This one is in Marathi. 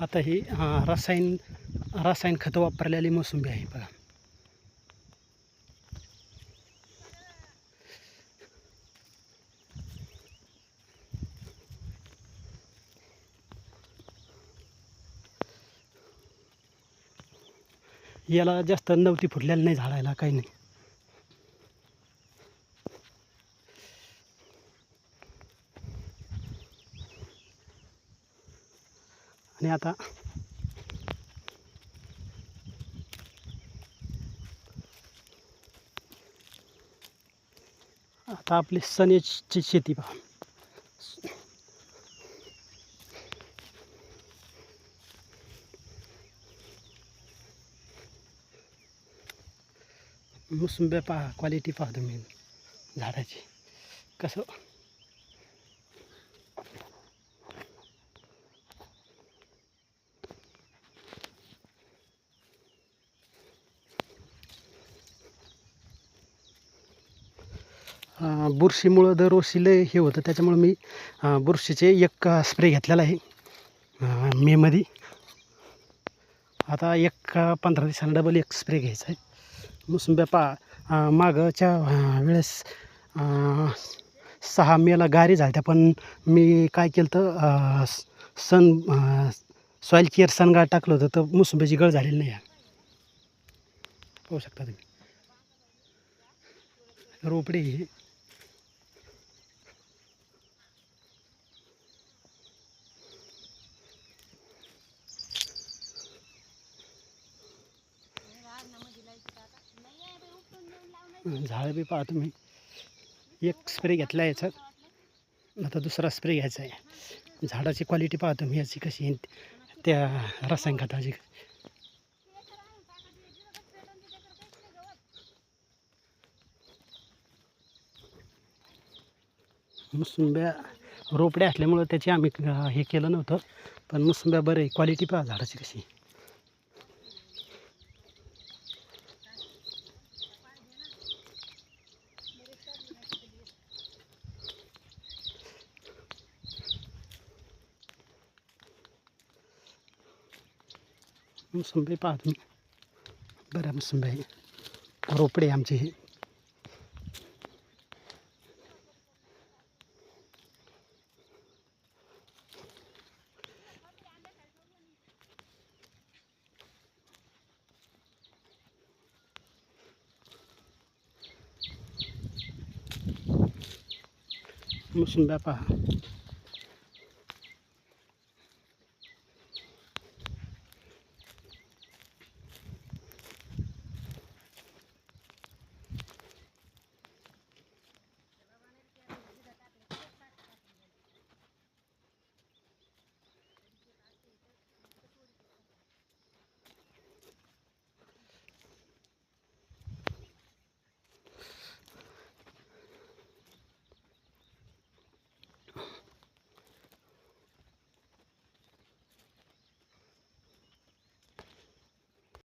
आता ही रसायन रसायन रासायन खतं वापरलेली मोसंबी आहे बघा. याला जास्त नवती फुटलेलं नाही झाडायला काही नाही. आणि आता आता आपली सनेची शेती पहा. मोसंब्या पहा क्वालिटी पहा तुम्ही झाडाची. कसं? बुरशीमुळं दरवर्षी लय हे होतं. त्याच्यामुळं मी बुरशीचे एक स्प्रे घेतलेला आहे. मेमध्ये आता एक पंधरा दिवसांना डबल एक स्प्रे घ्यायचा आहे. मोसंब्या पा मागच्या वेळेस सहा मेला गारी झाल्या पण मी काय केलं तर सन सॉईल केअर सनगाळ टाकलं होतं. तर मोसंब्याची गळ झालेली नाही आहे. पाहू शकता तुम्ही. रोपडे झाडं बी पहा तुम्ही. एक स्प्रे घेतला याच्यात. आता दुसरा स्प्रे घ्यायचा आहे. झाडाची क्वालिटी पहा तुम्ही याची कशी आहे. त्या रसायन खताची मोसंब्या रोपड्या असल्यामुळं त्याची आम्ही हे केलं नव्हतं. पण मोसंब्या बरं आहे. क्वालिटी पहा झाडाची कशी मोसंबी पाहतो तुम्ही बऱ्या मोसंबी आहे रोपडे आमचे हे. मोसंब्या पहा.